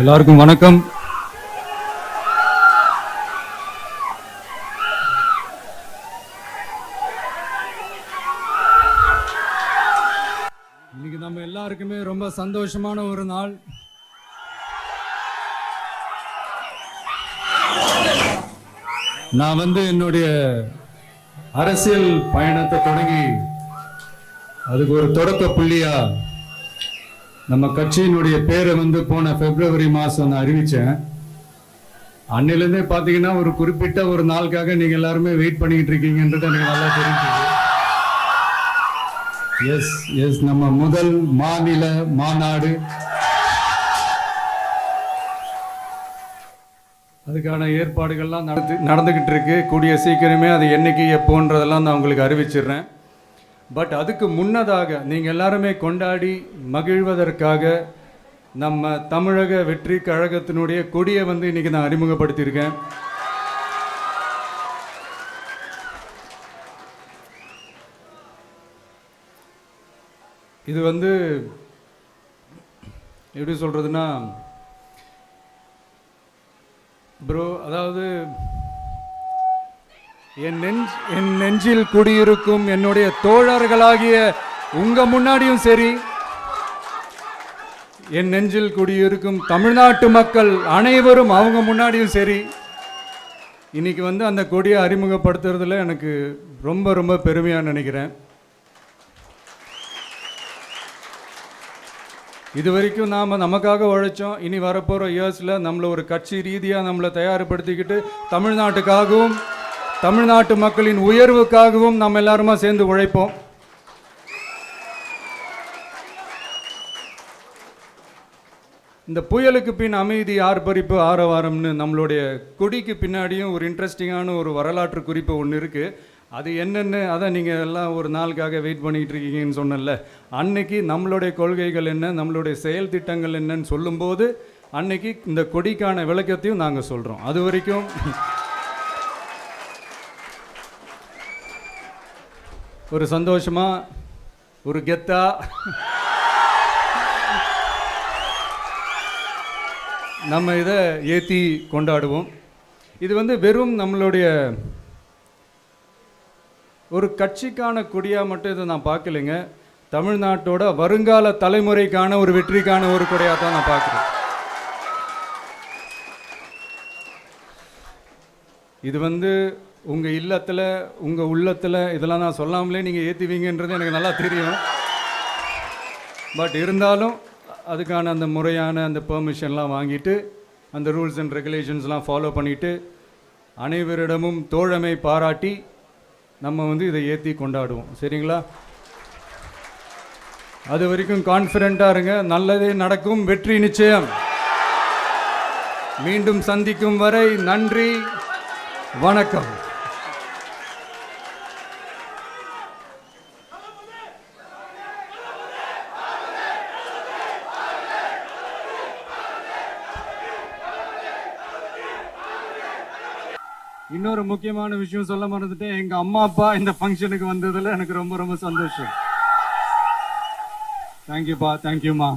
எல்லாருக்கும் வணக்கம். இன்னைக்கு நம்ம எல்லாருக்குமே ரொம்ப சந்தோஷமான ஒரு நாள். நான் வந்து என்னுடைய அரசியல் பயணத்தை தொடங்கி அதுக்கு ஒரு தொடக்க புள்ளியா நம்ம கட்சியினுடைய பேரை வந்து போன பிப்ரவரி மாசம் நான் அறிவிச்சேன். அன்னிலிருந்தே பாத்தீங்கன்னா ஒரு குறிப்பிட்ட ஒரு நாளுக்காக நீங்க எல்லாருமே வெயிட் பண்ணிக்கிட்டு இருக்கீங்கன்றது எனக்கு நல்லா தெரிஞ்சது. எஸ் எஸ் நம்ம முதல் மாநில மாநாடு. அதுக்கான ஏற்பாடுகள்லாம் நடந்து நடந்துக்கிட்டு இருக்கு. கூடிய சீக்கிரமே அது என்னைக்கு எப்போன்றதெல்லாம் நான் உங்களுக்கு அறிவிச்சிடுறேன். பட் அதுக்கு முன்னதாக நீங்கள் எல்லாருமே கொண்டாடி மகிழ்வதற்காக நம்ம தமிழக வெற்றி கழகத்தினுடைய கொடியை வந்து இன்றைக்கி நான் அறிமுகப்படுத்தியிருக்கேன். இது வந்து எப்படி சொல்கிறதுன்னா ப்ரோ அதாவது என் நெஞ்ச் என் நெஞ்சில் குடியிருக்கும் என்னுடைய தோழர்களாகிய உங்க முன்னாடியும் சரி என் நெஞ்சில் குடியிருக்கும் தமிழ்நாட்டு மக்கள் அனைவரும் அவங்க முன்னாடியும் சரி இன்னைக்கு வந்து அந்த கொடியை அறிமுகப்படுத்துறதுல எனக்கு ரொம்ப ரொம்ப பெருமையாக நினைக்கிறேன். இது வரைக்கும் நாம் நமக்காக உழைச்சோம் இனி வரப்போகிற இயர்ஸில் நம்மளை ஒரு கட்சி ரீதியாக நம்மளை தயார்படுத்திக்கிட்டு தமிழ்நாட்டுக்காகவும் தமிழ்நாட்டு மக்களின் உயர்வுக்காகவும் நம்ம எல்லாருமா சேர்ந்து உழைப்போம். இந்த புயலுக்கு பின் அமைதி ஆர்ப்பரிப்பு ஆரவாரம்னு நம்மளுடைய கொடிக்கு பின்னாடியும் ஒரு இன்ட்ரெஸ்டிங்கான ஒரு வரலாற்று குறிப்பு ஒன்று இருக்குது அது என்னென்னு அதான் நீங்கள் எல்லாம் ஒரு நாளுக்காக வெயிட் பண்ணிகிட்டு இருக்கீங்கன்னு சொன்னல அன்னைக்கு நம்மளுடைய கொள்கைகள் என்ன நம்மளுடைய செயல் திட்டங்கள் என்னன்னு சொல்லும்போது அன்னைக்கு இந்த கொடிக்கான விளக்கத்தையும் நாங்கள் சொல்கிறோம் அது வரைக்கும் ஒரு சந்தோஷமா ஒரு கெத்தா? நம்ம இதை ஏற்றி கொண்டாடுவோம். இது வந்து வெறும் நம்மளுடைய ஒரு கட்சிக்கான கொடியாக மட்டும் இதை நான் பார்க்கலைங்க. தமிழ்நாட்டோட வருங்கால தலைமுறைக்கான ஒரு வெற்றிக்கான ஒரு கொடையாக தான் நான் பார்க்குறேன். இது வந்து உங்கள் இல்லத்தில் உங்கள் உள்ளத்தில் இதெல்லாம் நான் சொல்லாமலே நீங்கள் ஏற்றுவீங்கன்றது எனக்கு நல்லா தெரியும். பட் இருந்தாலும் அதுக்கான அந்த முறையான அந்த பெர்மிஷன்லாம் வாங்கிட்டு அந்த ரூல்ஸ் அண்ட் ரெகுலேஷன்ஸ்லாம் ஃபாலோ பண்ணிவிட்டு அனைவரிடமும் தோழமை பாராட்டி நம்ம வந்து இதை ஏற்றி கொண்டாடுவோம். சரிங்களா? அது வரைக்கும் கான்ஃபிடண்ட்டாக இருங்க. நல்லதே நடக்கும். வெற்றி நிச்சயம். மீண்டும் சந்திக்கும் வரை நன்றி. வணக்கம். இன்னொரு முக்கியமான விஷயம் சொல்ல மறந்துட்டேன். எங்க அம்மா அப்பா இந்த ஃபங்க்ஷனுக்கு வந்ததுல எனக்கு ரொம்ப ரொம்ப சந்தோஷம். தேங்க்யூப்பா தேங்க்யூமா